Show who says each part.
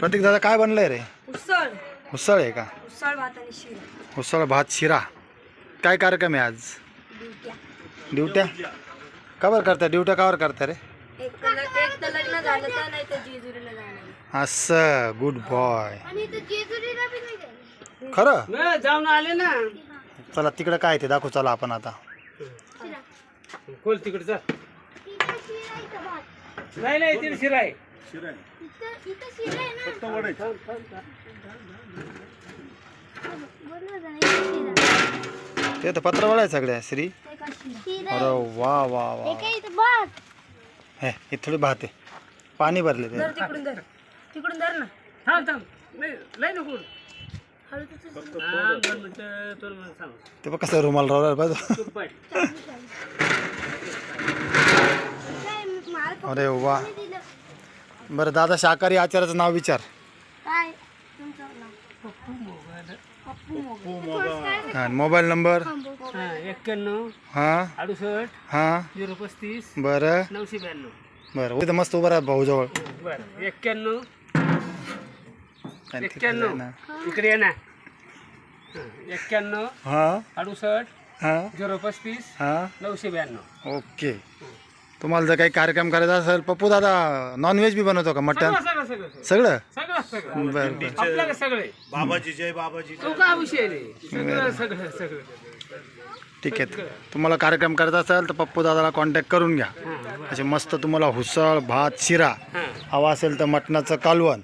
Speaker 1: प्रतीक दादा काय बनलंय रे?
Speaker 2: उसळ.
Speaker 1: उसळ आहे का?
Speaker 2: उसळ भात आणि शिरा.
Speaker 1: उसळ भात शिरा. काय कार्यक्रम आहे आज?
Speaker 2: ड्युट्या.
Speaker 1: ड्युट्या? का बरं करता ड्युट्या कावर करता रे?
Speaker 2: एक तर लग- एक तर लग्न झालं तर नाही तर जेजुरीला जाणार.
Speaker 1: असं गुड बॉय
Speaker 3: आणि ते जेजुरीला बी नाही गेले.
Speaker 1: खरं?
Speaker 4: जाऊन आले ना.
Speaker 1: चला तिकडं काय ते दाखवू चला आपण आता.
Speaker 4: खोल तिकडे जा.
Speaker 3: इथं शिरा, इथं भात.
Speaker 4: नाही नाही तिथे शिरा आहे
Speaker 3: इथं- इथं शिरा आहे ना. बोललो ना, इथं शिरा.
Speaker 1: ते तर पत्र आहे सगळ्या श्री.
Speaker 3: ते का शिरा?
Speaker 1: अरे वा वा
Speaker 3: हे
Speaker 1: वा.
Speaker 3: काय इथं भात.
Speaker 1: हे हे थोडी भात आहे. पाणी भरले ते.
Speaker 2: धर तिकडून धर. तिकडून धर ना.
Speaker 4: थांब थांब. नाही लय नको
Speaker 2: हळू तिथं
Speaker 4: हा दोन मिनिटं दोन मिनिटं सांग
Speaker 1: ते बघ कसं रुमाल
Speaker 4: चुप पाय
Speaker 3: काय, मला फक्त
Speaker 1: अरे वा. बरं दादा शाकाहारी आचार्याचं नाव विचार.
Speaker 3: काय? तुमचं नाव? पप्पू मोगल. काय
Speaker 1: हां मोबाईल नंबर?
Speaker 4: हा एक्क्याण्णव
Speaker 1: हां?
Speaker 4: अडुसष्ट
Speaker 1: हां?
Speaker 4: झिरो पस्तीस
Speaker 1: बरं.
Speaker 4: नऊशे ब्याण्णव.
Speaker 1: बरं इथं मस्त उभं राहा भाऊजवळ
Speaker 4: बरं एक्क्याण्णव
Speaker 1: आणि तिकडे
Speaker 4: एक्क्याण्णव.
Speaker 1: ना.
Speaker 4: इकडे ये ना. हा, एक्क्याण्णव
Speaker 1: हां?
Speaker 4: अडुसष्ट
Speaker 1: हां?
Speaker 4: झिरो पस्तीस
Speaker 1: हां?
Speaker 4: नऊशे ब्याण्णव.
Speaker 1: ओके. तुम्हाला जर काही कार्यक्रम करायचा असेल पप्पू दादा नॉनव्हेज बी बनवतो का मटन
Speaker 4: सगळं सगळं सगळं.
Speaker 1: सगळं?
Speaker 4: सगळं सगळं.
Speaker 1: बरं बरं.
Speaker 4: आपल्याला सगळे.
Speaker 5: बाबाजी जय बाबाजी.
Speaker 4: तो काय विषय नाही सगळं सगळं सगळं.
Speaker 1: ठीक आहे. तुम्हाला कार्यक्रम करायचा असेल तर पप्पू दादाला कॉन्टॅक्ट करून घ्या. असे मस्त तुम्हाला हुसळ भात शिरा. हवा असेल तर मटणाचं कालवण.